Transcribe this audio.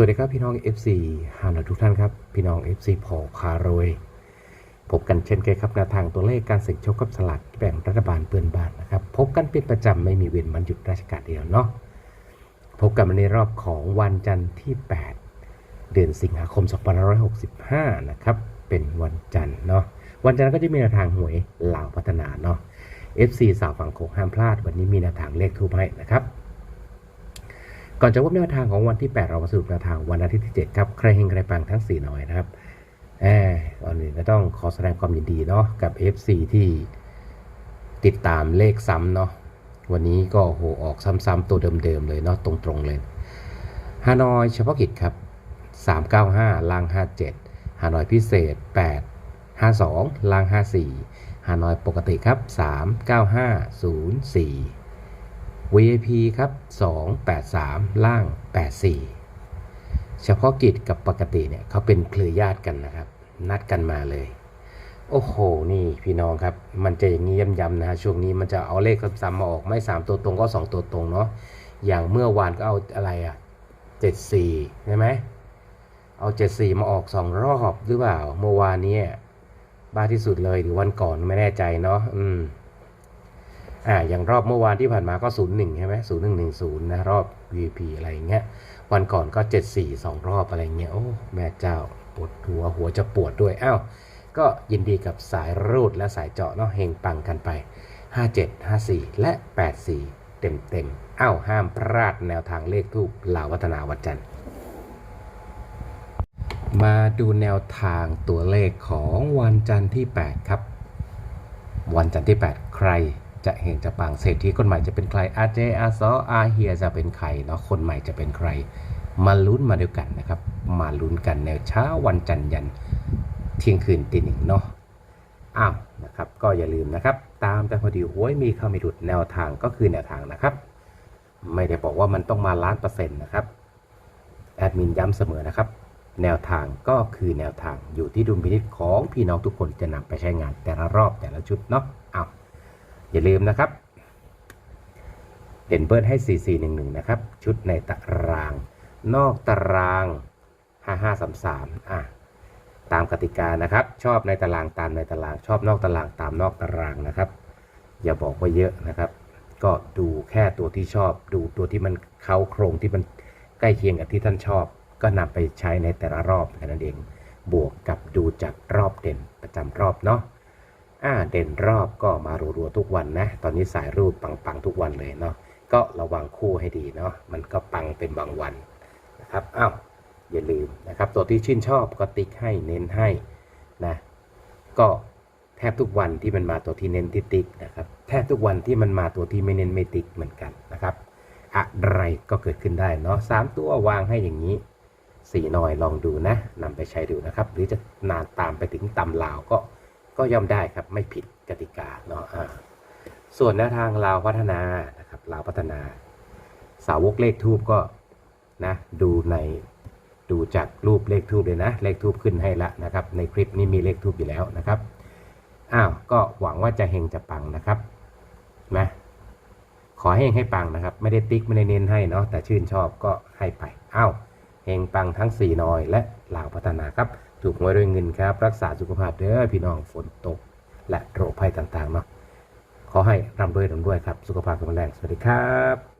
วัสดีครับพี่น้อง FC ฮานาทุกท่านครับ พี่น้อง FC พอคารวย พบกันเช่นเคยครับแนวทางตัวเลขการเสี่ยงโชคกับสลากแบ่งรัฐบาลเปือนบ้านนะครับ พบกันเป็นประจำไม่มีเว้นวันหยุดราชการเดียวเนาะพบกันในรอบของวันจันทร์ที่ 8 เดือนสิงหาคม 2565 นะครับ เป็นวันจันทร์เนาะวันจันทร์ก็จะมีแนวทางหวยเหล่าพัฒนาเนาะ FC สาวฝั่งโขงห้ามพลาด วันนี้มีแนวทางเลขทูปให้นะครับ ก่อนจะพบแนวทางของวันที่ 8 เรามาสรุปแนวทางวันอาทิตย์ที่ 7 ครับใครเฮงใครปังทั้ง 4 หน่อยนะครับแอบก่อนอื่นก็ต้องขอแสดงความยินดีเนาะกับ FC ที่ติดตามเลขซ้ำเนาะวันนี้ก็โหออกซ้ำๆตัวเดิมๆเลยเนาะตรงๆเลยฮานอยเฉพาะกิจครับ 395ล่าง 57ฮานอยพิเศษ 8 52ล่าง 54ฮานอยปกติครับ 39504 VIP ครับ 283 ล่าง 84 เฉพาะกิจกับปกติเนี่ยเขาเป็นเครือญาติกันนะครับ นัดกันมาเลย โอ้โห นี่พี่น้องครับ มันจะอย่างนี้ย้ำๆนะฮะช่วงนี้มันจะเอาเลขซ้ำๆมาออก ไม่ 3 ตัวตรงก็ 2 ตัวตรงเนาะอย่างเมื่อวานก็เอาอะไรอะ 74 ใช่ไหมเอา 74 มาออก 2 รอบหรือเปล่าเมื่อวานนี้บ้าที่สุดเลยหรือวันก่อนไม่แน่ใจเนาะอืม อ่าอย่างรอบเมื่อวานที่ผ่านมาก็0 1ใช่ไหม0 1 1 0นะรอบ VP อะไรอย่างเงี้ยวันก่อนก็7 4 2รอบอะไรเงี้ยโอ้แม่เจ้าปวดหัวหัวจะปวดด้วยอ้าวก็ยินดีกับสายรูดและสายเจาะเนาะเฮงปังกันไป 57 54 และ 84 เต็มเต็มๆอ้าวห้ามพลาดแนวทางเลขทูปลาววัฒนาวัจันทร์มาดูแนวทางตัวเลขของวันจันทร์ที่ 8 ครับ วันจันทร์ที่ 8 ใคร จะเห็นจะปังเศรษฐีคนใหม่จะเป็นใครอาเจอาซออาเฮียจะเป็นใครเนาะคนใหม่จะเป็นใคร มาลุ้นมาด้วยกันนะครับ มาลุ้นกันในเช้าวันจันทร์ยันเที่ยงคืนตีหนึ่งเนาะอ้าวนะครับก็อย่าลืมนะครับ ตามแต่พอดีหวยมีเข้าไม่หลุดแนวทางก็คือแนวทางนะครับ ไม่ได้บอกว่ามันต้องมาล้านเปอร์เซ็นต์นะครับแอดมินย้ำเสมอนะครับ แนวทางก็คือแนวทางอยู่ที่ดุลพินิจของพี่น้องทุกคนจะนำไปใช้งานแต่ละรอบแต่ละชุดเนาะเอาว อย่าลืมนะครับ เด่นเบิร์ดให้ 4411 นะครับ ชุดในตาราง นอกตาราง 5533 อะ ตามกติกานะครับ ชอบในตารางตามในตาราง ชอบนอกตารางตามนอกตารางนะครับ อย่าบอกว่าเยอะนะครับ ก็ดูแค่ตัวที่ชอบ ดูตัวที่มันเข้าโครงที่มันใกล้เคียงกับที่ท่านชอบ ก็นำไปใช้ในแต่ละรอบแค่นั้นเอง บวกกับดูจากรอบเด่นประจำรอบเนาะ อ่าเด่นรอบก็มารัวๆทุกวันนะ ตอนนี้สายรูดปังๆทุกวันเลยเนาะก็ระวังคู่ให้ดีเนาะมันก็ปังเป็นบางวันนะครับอ้าวอย่าลืมนะครับตัวที่ชื่นชอบก็ติ๊กให้เน้นให้นะก็แทบทุกวันที่มันมาตัวที่เน้นที่ติ๊กนะครับแทบทุกวันที่มันมาตัวที่ไม่เน้นไม่ติ๊กเหมือนกันนะครับอะไรก็เกิดขึ้นได้เนาะสามตัววางให้อย่างนี้สี่หน่อยลองดูนะนำไปใช้ดูนะครับ หรือจะนานตามไปถึงตำลาวก็ ก็ย่อมได้ครับไม่ผิดกติกาเนาะส่วนแนวทางลาวพัฒนานะครับลาวพัฒนา สาวกเลขทูบก็นะดูในดูจากรูปเลขทูบเลยนะ เลขทูบขึ้นให้ละนะครับ ในคลิปนี้มีเลขทูบอยู่แล้วนะครับอ้าวก็หวังว่าจะเฮงจะปังนะครับนะขอให้ให้ปังนะครับ ไม่ได้ติ๊กไม่ได้เน้นให้เนาะแต่ชื่นชอบก็ให้ไปอ้าวเฮงปังทั้งสี่นอยและลาวพัฒนาครับ ถูกหวยด้วยเงินครับ รักษาสุขภาพเด้อพี่น้องฝนตก และโรคภัยต่างๆเนาะขอให้ร่ำรวยร่ำรวยครับ สุขภาพแข็งแรงสวัสดีครับ